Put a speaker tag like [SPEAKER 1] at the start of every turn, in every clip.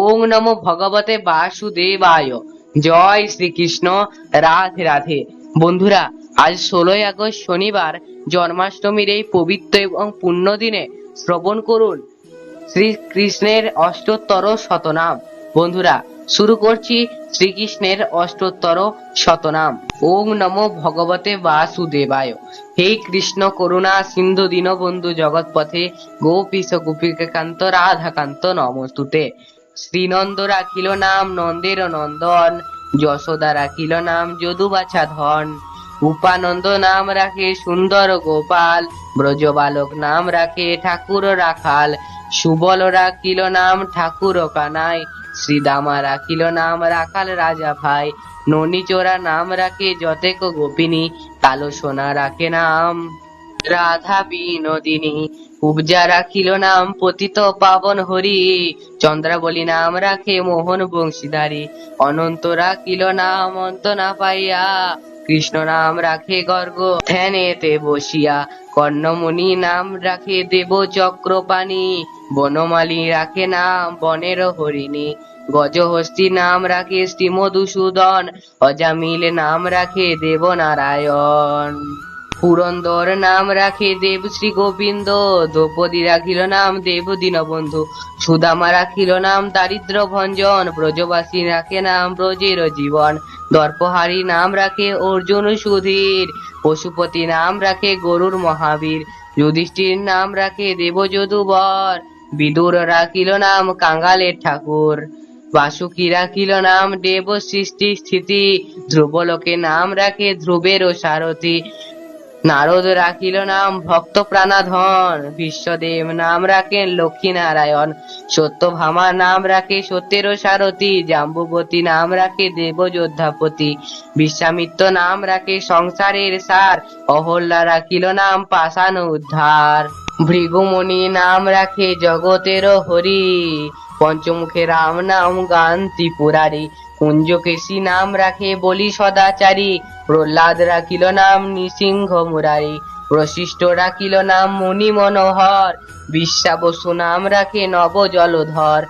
[SPEAKER 1] ওং নমো ভগবতে বাসুদেবায় জয় শ্রীকৃষ্ণ রাধে রাধে বন্ধুরা আজ ষোলোই আগস্ট শনিবার জন্মাষ্টমীর এই পবিত্র এবং পুণ্য দিনে শ্রবণ করুন শ্রীকৃষ্ণের অষ্টোত্তর শতনাম বন্ধুরা শুরু করছি শ্রীকৃষ্ণের অষ্টোত্তর শতনাম ওং নমো ভগবতে বাসুদেবায় হে কৃষ্ণ করুণা সিন্ধু দীনবন্ধু জগৎপথে গোপীশ গোপিকান্ত রাধাকান্ত নমস্তুতে শ্রীনন্দ রাখিল নাম নন্দের নন্দন যশোদা রাখিল নাম যদুবাছা ধন উপানন্দ নাম রাখে সুন্দর গোপাল ব্রজবালক নাম রাখে ঠাকুর রাখাল সুবল রাখিল নাম ঠাকুর কানাই শ্রীদামা রাখিল নাম রাখাল রাজা ভাই ননিচোরা নাম রাখে যতেক গোপিনী কালো সোনা রাখে নাম রাধা বিনোদিনী উপজা রাখিল নাম পতিত পাবন হরি চন্দ্রাবলী নাম রাখে মোহন বংশীধারী অনন্ত রাখিল নাম অন্ত না পাইয়া কৃষ্ণ নাম রাখে গর্গ ধ্যানেতে বসিয়া কর্ণমণি নাম রাখে দেব চক্রপাণী বনমালী রাখে নাম বনের হরিণী গজহস্তি নাম রাখে শ্রীমধুসূদন অজামিল নাম রাখে দেবনারায়ণ পুরন্দর নাম রাখে দেব শ্রী গোবিন্দ দ্রৌপদী রাখিল নাম দেব দীনবন্ধু সুদামা রাখিল নাম দারিদ্র ভঞ্জন ব্রজবাসী রাখে নাম ব্রজের জীবন দর্পহারি নাম রাখে অর্জুন সুধীর পশুপতি নাম রাখে গরুর মহাবীর যুধিষ্ঠির নাম রাখে দেব যদুবর বিদুর রাখিল নাম কাঙ্গালের ঠাকুর বাসুকি রাখিল নাম দেব সৃষ্টি স্থিতি ধ্রুবলোকে নাম রাখে ধ্রুবের সারথী নারদ রাখিল নাম ভক্ত প্রাণাধন বিশ্বদেব নাম রাখেন লক্ষ্মী নারায়ণ সত্য ভামা নাম রাখে সত্যের সারথী জাম্বুবতী নাম রাখে দেব যোদ্ধাপতি বিশ্বামিত্র নাম রাখে সংসারের সার অহল্লা রাখিল নাম পাশান উদ্ধার ভৃগুমণি নাম রাখে জগতের হরি পঞ্চমুখে রাম নাম গান ত্রিপুরারি কুঞ্জ কেশি নাম রাখে বলি সদাচারী প্রহ্লাদ রাখিল নাম নৃসিংহ মুরারি প্রশিষ্ট রাখিল নাম মুনি মনোহর বিশ্বাবসু নাম রাখে নব জলধর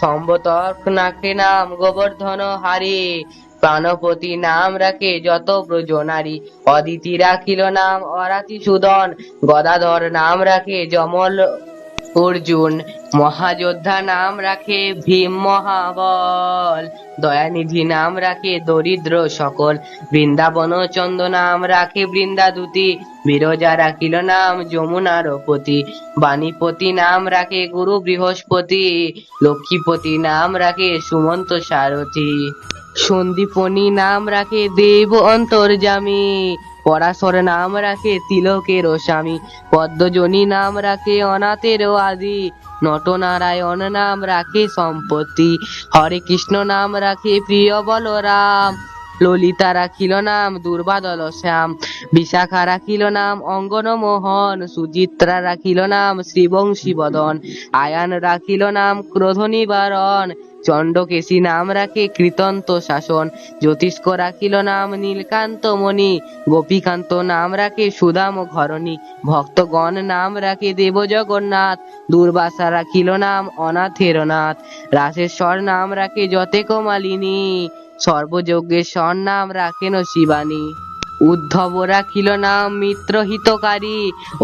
[SPEAKER 1] সম্বতর্ক নাখে নাম গোবর্ধন হারে প্রাণপতি নাম রাখে যত ব্রজনারী অদিতি রাখিল নাম অরাতি সুদন গদাধর নাম রাখে যমল অর্জুন মহাযোদ্ধা নাম রাখে ভীম মহাবল দয়ানিধি নাম রাখে দরিদ্র সকল বৃন্দাবন চন্দ নাম রাখে বৃন্দাদূতি বিরজা রাখিল নাম যমুনার পতি বাণীপতি নাম রাখে গুরু বৃহস্পতি লক্ষ্মীপতি নাম রাখে সুমন্ত সারথী সন্দীপনী নাম রাখে দেব অন্তর্যামী পরাশর নাম রাখে তিলকের স্বামী পদ্মজনী নাম রাখে অনাথেরও আদি নটনারায়ণ নাম রাখে সম্পত্তি হরে কৃষ্ণ নাম রাখে প্রিয় বলরাম ললিতা রাখিল নাম দুর্বাদল শ্যাম বিশাখা রাখিল নাম অঙ্গন মোহন সুচিত্রা রাখিল নাম শ্রীবংশী বদন আয়ান রাখিল নাম ক্রোধ নিবারণ চণ্ডকেশী নাম রাখে কৃতন্ত শাসন জ্যোতিষ্ক রাখিল নাম নীলকান্ত মণি গোপীকান্ত নাম রাখে সুদাম ঘরণী ভক্তগণ নাম রাখে দেব জগন্নাথ দুর্বাসা রাখিল নাম অনাথের নাথ রাসেশ্বর নাম রাখে যতেক মালিনী সর্বযজ্ঞের নাম রাখেন শিবানী উদ্ধব রাখিল নাম মিত্র হিতকারী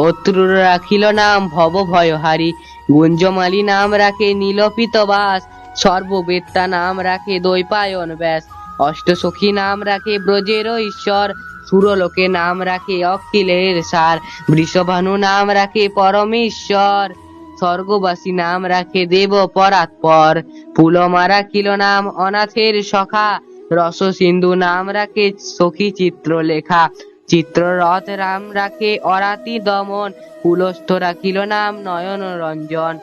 [SPEAKER 1] অত্রুর রাখিল নাম ভব ভয়হারী গুঞ্জমালী নাম রাখে নীলপিত বাস সর্ববেত্তা নাম রাখে দৈপায়ন ব্যাস অষ্টসখী নাম রাখে ব্রজের ঈশ্বর সুরলোকে নাম রাখে অখিলের সার বৃষভানু নাম রাখে পরমেশ্বর স্বর্গবাসী নাম রাখে দেব পরাৎপর পুলমারা কিল নাম অনাথের সখা রস সিন্ধু নাম রাখে সখী চিত্রলেখা চিত্ররথ রাম রাখে অরাতি দমন পুলস্থ রাখিল নাম নয়ন রঞ্জন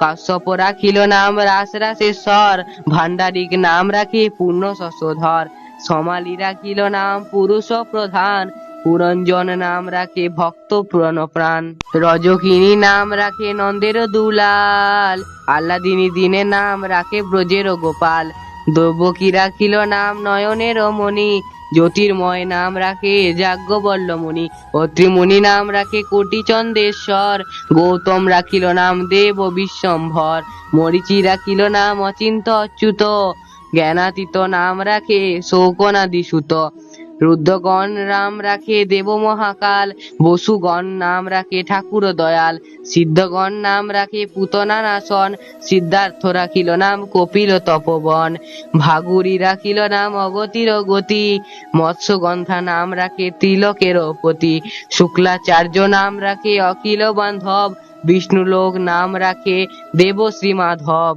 [SPEAKER 1] কাশ্যপ রাখিল নাম রাস রাসেশ্বর ভান্ডারিক নাম রাখে পূর্ণ শশধর সমালি রাখিল নাম পুরুষ প্রধান পুরঞ্জন নাম রাখে ভক্ত পুরন প্রাণ রজকিনী নাম রাখে নন্দের দুলাল আল্লাদিনী দিনে নাম রাখে ব্রজের গোপাল দৈবকী রাখিল নাম নয়নের মণি জ্যোতির্ময় নাম রাখে যাজ্ঞবল্লমণি অত্রিমুনি নাম রাখে কোটি চন্দ্রেশ্বর গৌতম রাখিল নাম দেব বিশ্বম্ভর মরিচি রাখিল নাম অচিন্ত অচ্যুত জ্ঞানাতীত নাম রাখে শৌকনাদিসুত রুদ্ধগণ রাম রাখে দেব মহাকাল বসুগণ নাম রাখে ঠাকুর দয়াল সিদ্ধগণ নাম রাখে পুতনা নাশন সিদ্ধার্থ রাখিল নাম কপিল তপবন ভাগুরি রাখিল নাম অগতির গতি মৎস্যগন্ধা নাম রাখে তিলকের পতি শুক্লাচার্য নাম রাখে অকিল বান্ধব বিষ্ণুলোক নাম রাখে দেবশ্রী মাধব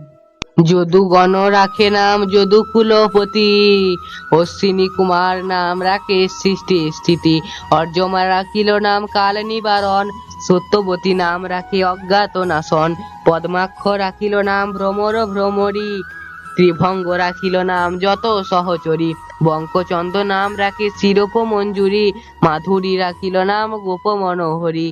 [SPEAKER 1] যদু গণ রাখে নাম যদু কুলপতি অশ্বিনী কুমার নাম রাখে সৃষ্টি স্থিতি অর্জমা রাখিল নাম কাল নিবারণ সত্যবতী নাম রাখে অজ্ঞাত নাশন পদ্মাক্ষ রাখিল নাম ভ্রমর ভ্রমরী ত্রিভঙ্গ রাখিল নাম যত সহচরী বঙ্কচন্দ্র নাম রাখে শিরোপ মঞ্জুরি মাধুরী রাখিল নাম গোপ মনোহরী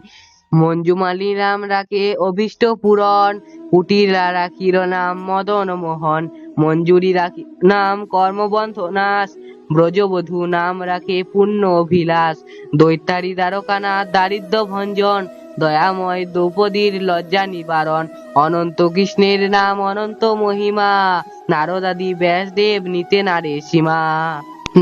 [SPEAKER 1] মঞ্জুমালিরাম রাখে অভিষ্ট পূরণ কুটির রাখির নাম মদন মোহন মঞ্জুরি রাখি নাম কর্মবন্ধ নাশ ব্রজবধূ নাম রাখে পূর্ণ অভিলাষ দৈত্যারি দ্বারকানা দারিদ্র ভঞ্জন দয়াময় দ্রৌপদীর লজ্জা নিবারণ অনন্ত কৃষ্ণের নাম অনন্ত মহিমা নারদাদি ব্যাসদেব নিতে নারে সীমা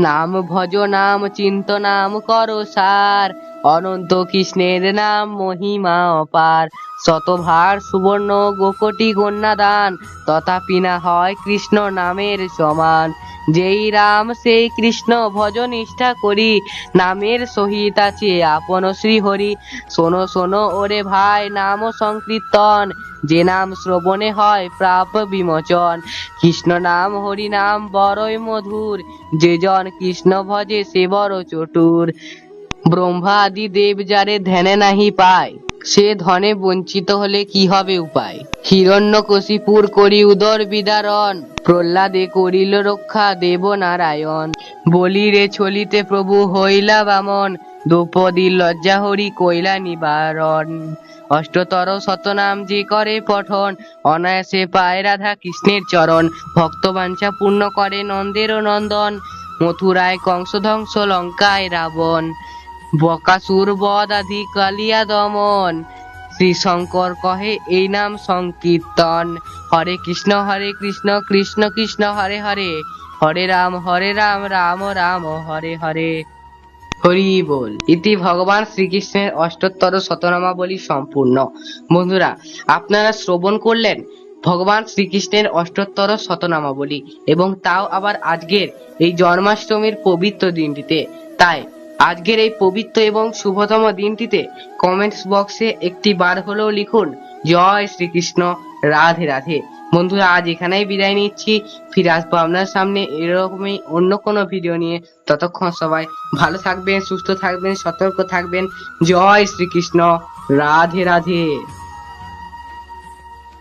[SPEAKER 1] নাম ভজ নাম চিন্ত নাম কর সার অনন্ত কৃষ্ণের নাম মহিমা অপার শতভার সুবর্ণ গোকটি কন্যাদান তথাপি না হয় কৃষ্ণ নামের সমান যেই রাম সেই কৃষ্ণ ভজ নিষ্ঠা করি নামের সহিত আছে আপন শ্রী হরি শোনো শোনো ওরে ভাই নাম সংকীর্তন যে নাম শ্রবণে হয় প্রাপ বিমোচন কৃষ্ণ নাম হরি নাম বড়ই মধুর যে জন কৃষ্ণ ভজে সে বড় চটুর ব্রহ্মা আদি দেব যারে ধ্যানে নাহি পায় সে ধনে বঞ্চিত হলে কি হবে উপায় হিরণ্যকশিপুর করি উদর বিদারণ প্রহ্লাদে করিল রক্ষা দেব নারায়ণ রে ছলিতে প্রভু হইলা বামন দ্রৌপদী লজ্জা হরি কইলা নিবারণ অষ্টতর শতনাম যে করে পঠন অনায়াসে পায় রাধা কৃষ্ণের চরণ ভক্তবাঞ্ছা পূর্ণ করে ও নন্দন মথুরায় কংস ধ্বংস লঙ্কায় রাবণ বকাসুর বদ আদি কালিয়া দমন শ্রী শঙ্কর কহে এই নাম সংকীর্তন হরে কৃষ্ণ হরে কৃষ্ণ কৃষ্ণ কৃষ্ণ হরে হরে হরে রাম হরে রাম রাম রাম হরে হরে হরি বল ইতি ভগবান শ্রীকৃষ্ণের অষ্টোত্তর শতনামাবলী সম্পূর্ণ বন্ধুরা আপনারা শ্রবণ করলেন ভগবান শ্রীকৃষ্ণের অষ্টোত্তর শতনামাবলী এবং তাও আবার আজকের এই জন্মাষ্টমীর পবিত্র দিনটিতে তাই আজকের এই পবিত্র এবং শুভতম দিনটিতে কমেন্টস বক্সে একটি বার হলেও লিখুন জয় শ্রীকৃষ্ণ রাধে রাধে বন্ধুরা আজ এখানেই বিদায় নিচ্ছি ফিরে আসবো আপনার সামনে এরকমই অন্য কোনো ভিডিও নিয়ে ততক্ষণ সবাই ভালো থাকবেন সুস্থ থাকবেন সতর্ক থাকবেন জয় শ্রীকৃষ্ণ রাধে রাধে